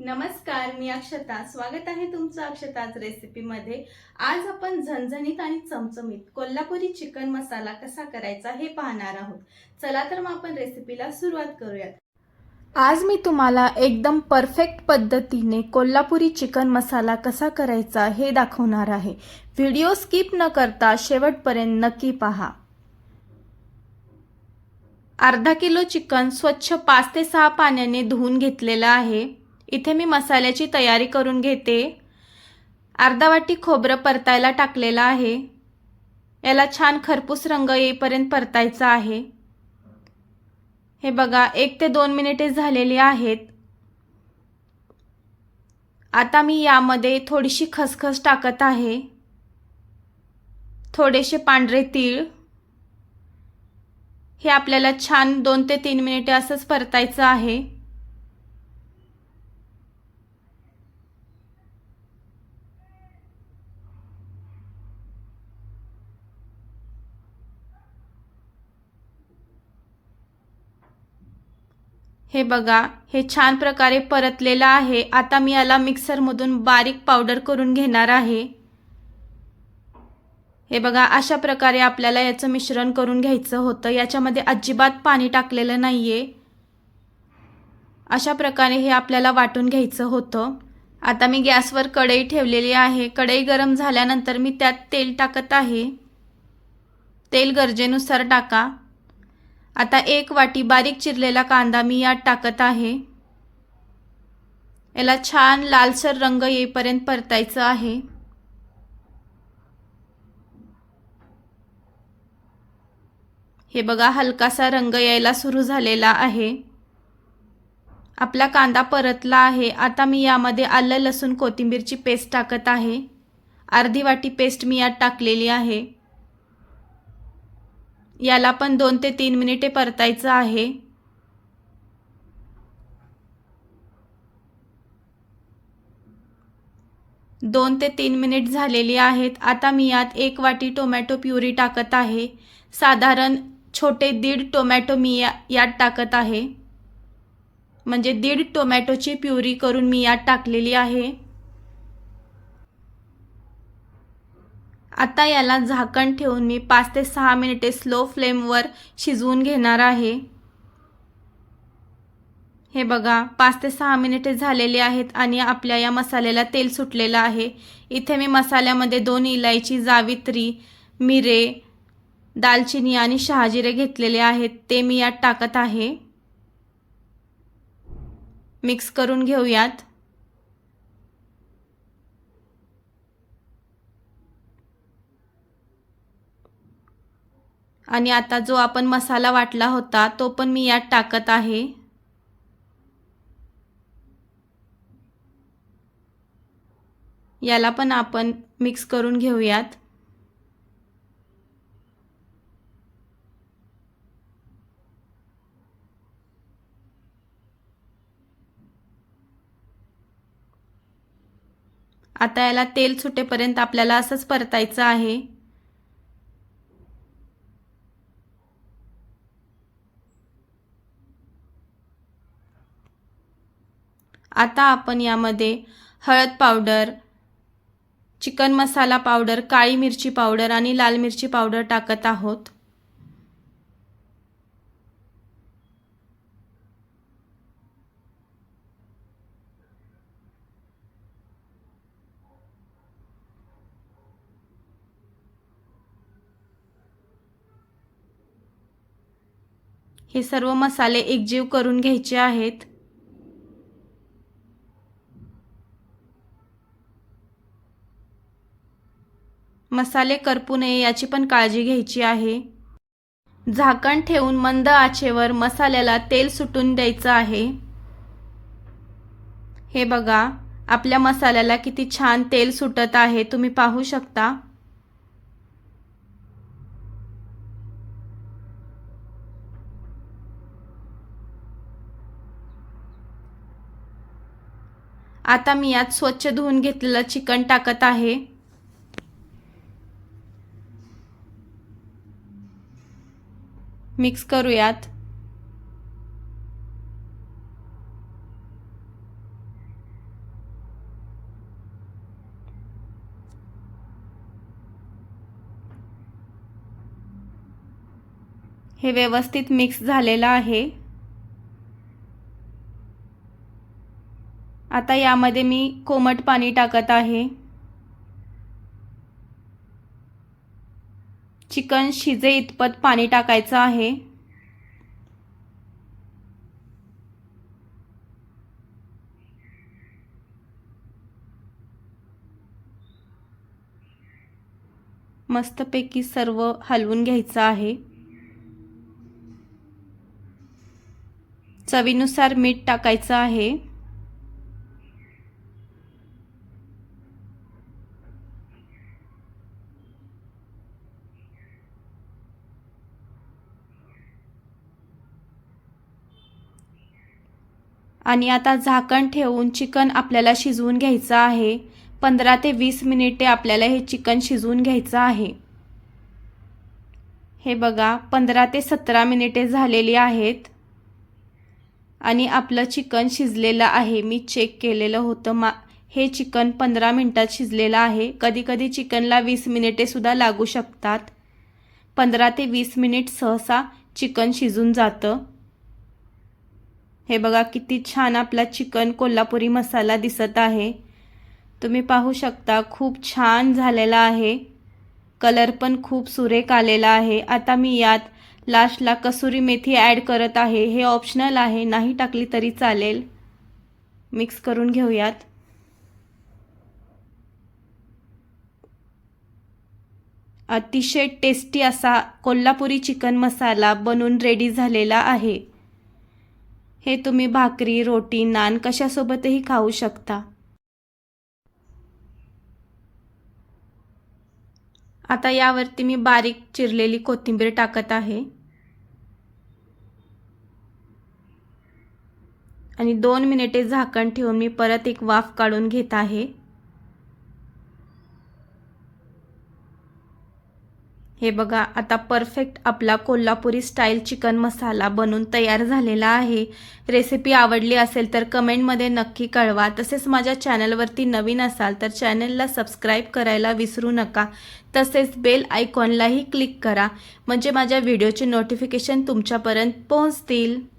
नमस्कार मी अक्षता. स्वागत आहे तुमचं अक्षताच रेसिपीमध्ये आज आपण झणझणीत आणि चमचमीत कोल्हापुरी चिकन मसाला कसा करायचा हे पाहणार आहोत. चला तर मग आपण रेसिपीला सुरुवात करूयात. आज मी तुम्हाला एकदम परफेक्ट पद्धतीने कोल्हापुरी चिकन मसाला कसा करायचा हे दाखवणार आहे. व्हिडिओ स्किप न करता शेवटपर्यंत नक्की पहा. अर्धा किलो चिकन स्वच्छ पाच ते सहा पाण्याने धुवून घेतलेलं आहे. इथे मी मसाल्याची तयारी करून घेते. अर्धा वाटी खोबरं परतायला टाकलेलं आहे. याला छान खरपूस रंग येईपर्यंत परतायचा आहे. हे बघा एक ते दोन मिनिटे झालेली आहेत. आता मी यामध्ये थोडीशी खसखस टाकत आहे. थोडेसे पांढरे तीळ. हे आपल्याला छान दोन ते तीन मिनिटे असंच परतायचं आहे. हे बघा हे छान प्रकारे परतलेलं आहे. आता मी याला मिक्सरमधून बारीक पावडर करून घेणार आहे. हे बघा अशा प्रकारे आपल्याला याचं मिश्रण करून घ्यायचं होतं. याच्यामध्ये अजिबात पाणी टाकलेलं नाही आहे अशा प्रकारे हे आपल्याला वाटून घ्यायचं होतं. आता मी गॅसवर कढई ठेवलेली आहे. कढई गरम झाल्यानंतर मी त्यात तेल टाकत आहे. तेल गरजेनुसार टाका. आता एक वाटी बारीक चिरलेला कांदा मी यात टाकत आहे. याला छान लालसर रंग येईपर्यंत परतायचं आहे. हे बघा हलकासा रंग यायला सुरू झालेला आहे. आपला कांदा परतला आहे. आता मी यामध्ये आलं लसूण कोथिंबीरची पेस्ट टाकत आहे. अर्धी वाटी पेस्ट मी यात टाकलेली आहे. याला पण दोन ते तीन मिनिटे परतायचं आहे. दोन ते तीन मिनिट झालेली आहेत. आता मी यात एक वाटी टोमॅटो प्युरी टाकत आहे. साधारण छोटे दीड टोमॅटो मी या यात टाकत आहे. म्हणजे दीड टोमॅटोची प्युरी करून मी यात टाकलेली आहे. आता याला झाकण ठेवून मी पाच ते सहा मिनिटे स्लो फ्लेमवर शिजवून घेणार आहे. हे बघा पाच ते सहा मिनिटे झालेली आहेत आणि आपल्या या मसाल्याला तेल सुटलेलं आहे. इथे मी मसाल्यामध्ये दोन इलायची जावित्री मिरे दालचिनी आणि शहाजिरे घेतलेले आहेत. ते मी यात टाकत आहे. मिक्स करून घेऊयात. आणि आता जो आपण मसाला वाटला होता तो पण मी यात टाकत आहे. याला पण आपण मिक्स करून घेऊयात. आता याला तेल सुटेपर्यंत आपल्याला असंच परतायचं आहे. आता आपण यामध्ये हळद पावडर चिकन मसाला पावडर काळी मिरची पावडर आणि लाल मिरची पावडर टाकत आहोत. हे सर्व मसाले एकजीव करून घ्यायचे आहेत. मसाले करपू नये याची पण काळजी घ्यायची आहे. झाकण ठेवून मंद आचेवर मसाल्याला तेल सुटून द्यायचं आहे. हे बघा आपल्या मसाल्याला किती छान तेल सुटत आहे तुम्ही पाहू शकता. आता मी यात स्वच्छ धुवून घेतलेलं चिकन टाकत आहे. मिक्स करूयात. हे व्यवस्थित मिक्स झालेलं आहे. आता यामध्ये मी कोमट पाणी टाकत आहे. चिकन शिजे इतपत पाणी टाकायचं आहे. मस्तपैकी सर्व हलवून घ्यायचं आहे. चवीनुसार मीठ टाकायचं आहे. आणि आता झाकण ठेवून चिकन आपल्याला शिजवून घ्यायचं आहे. पंधरा ते वीस मिनिटे आपल्याला हे चिकन शिजवून घ्यायचं आहे. हे बघा पंधरा ते सतरा मिनिटे झालेली आहेत. आणि आपलं चिकन शिजलेलं आहे. मी चेक केलेलं होतं. मा हे चिकन पंधरा मिनटात शिजलेलं आहे. कधीकधी चिकनला वीस मिनिटेसुद्धा लागू शकतात. पंधरा ते वीस मिनिट सहसा चिकन शिजून जातं. हे बघा किती छान आपला चिकन कोल्हापुरी मसाला दिसत आहे. तुम्ही पाहू शकता खूप छान झालेला आहे. कलर पण खूप सुरेख आलेला आहे. आता मी यात लास्टला कसुरी मेथी ॲड करत आहे. हे ऑप्शनल आहे नाही टाकली तरी चालेल. मिक्स करून घेऊयात. अतिशय टेस्टी असा कोल्हापुरी चिकन मसाला बनून रेडी झालेला आहे. हे तुम्ही भाकरी रोटी नान कशासोबतही खाऊ शकता. आता यावरती मी बारीक चिरलेली कोथिंबीर टाकत आहे. आणि दोन मिनिटे झाकण ठेवून मी परत एक वाफ काढून घेत आहे. हे बघा आता परफेक्ट आपला कोल्हापुरी स्टाईल चिकन मसाला बनून तयार झालेला आहे. रेसिपी आवडली असेल तर कमेंटमध्ये नक्की कळवा. तसेच माझ्या चॅनलवरती नवीन असाल तर चॅनलला सबस्क्राईब करायला विसरू नका. तसेच बेल आयकॉनलाही क्लिक करा. म्हणजे माझ्या व्हिडिओचे नोटिफिकेशन तुमच्यापर्यंत पोहोचतील.